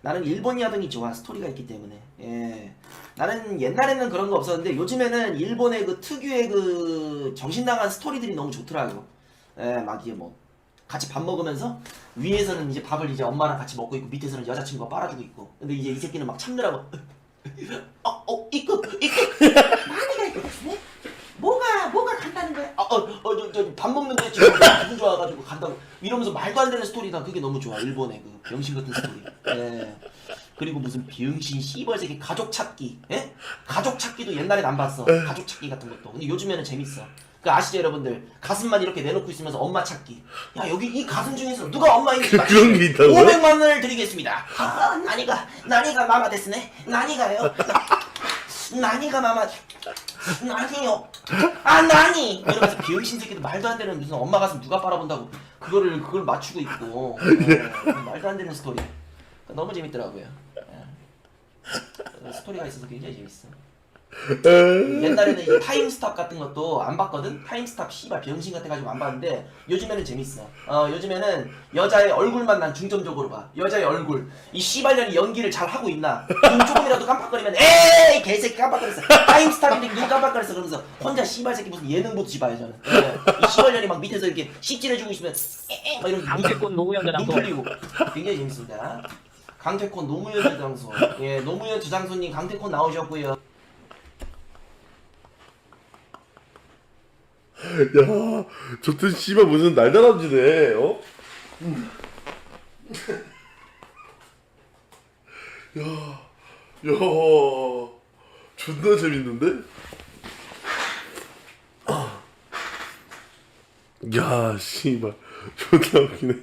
나는 일본 야동이 좋아 스토리가 있기 때문에. 예. 나는 옛날에는 그런 거 없었는데 요즘에는 일본의 그 특유의 그 정신 나간 스토리들이 너무 좋더라고. 예막 이게 뭐 같이 밥 먹으면서 위에서는 이제 밥을 이제 엄마랑 같이 먹고 있고 밑에서는 여자친구가 빨아주고 있고. 근데 이제 이 새끼는 막 참느라고 어어 이거 이거 많이 같은데 뭐가 뭐가 간다는 거야 어어어저 밥 먹는데 지금 기분 좋아가지고 간다고. 이러면서 말도 안 되는 스토리다. 그게 너무 좋아 일본의 그 병신 같은 스토리. 예. 그리고 무슨 병신 씨벌 새끼 가족 찾기 예? 가족 찾기도 옛날엔 안 봤어. 가족 찾기 같은 것도. 근데 요즘에는 재밌어. 그 아시죠 여러분들? 가슴만 이렇게 내놓고 있으면서 엄마 찾기. 야 여기 이 가슴 중에서 누가 엄마인지 그- 그런 게 있다고요? 500만 원을 드리겠습니다. 아 나니가 나니가 마마 됐으네. 나니가요 나니가 마마 나니요. 아 나니 이러면서 병신 새끼도 말도 안 되는 무슨 엄마 가슴 누가 빨아본다고 그거를 그걸 맞추고 있고. 어, 말도 안 되는 스토리. 너무 재밌더라고요. 예. 스토리가 있어서 굉장히 재밌어 옛날에는 이 타임스탑 같은 것도 안 봤거든? 타임스탑 씨발 병신 같아가지고 안 봤는데 요즘에는 재밌어. 어 요즘에는 여자의 얼굴만 난 중점적으로 봐. 여자의 얼굴. 이 씨발년이 연기를 잘 하고 있나? 눈 조금이라도 깜빡거리면 에이 개새끼 깜빡거렸어. 타임스탑인데 눈 깜빡거렸어. 그러면서 혼자 씨발 새끼 무슨 예능 보듯이 봐요 저는. 예. 이 씨발년이 막 밑에서 이렇게 씩질해주고 있으면 에에 막 이러면서 눈- 강태권 노무현 눈 대장도 풀리고. 굉장히 재밌습니다. 강태콘 노무현 저장소. 예 노무현 저장소님 강태콘 나오셨고요 야, 저튼 씨발 무슨 날다람쥐네, 어? 야, 야, 존나 재밌는데? 야, 씨발, 존나 웃기네.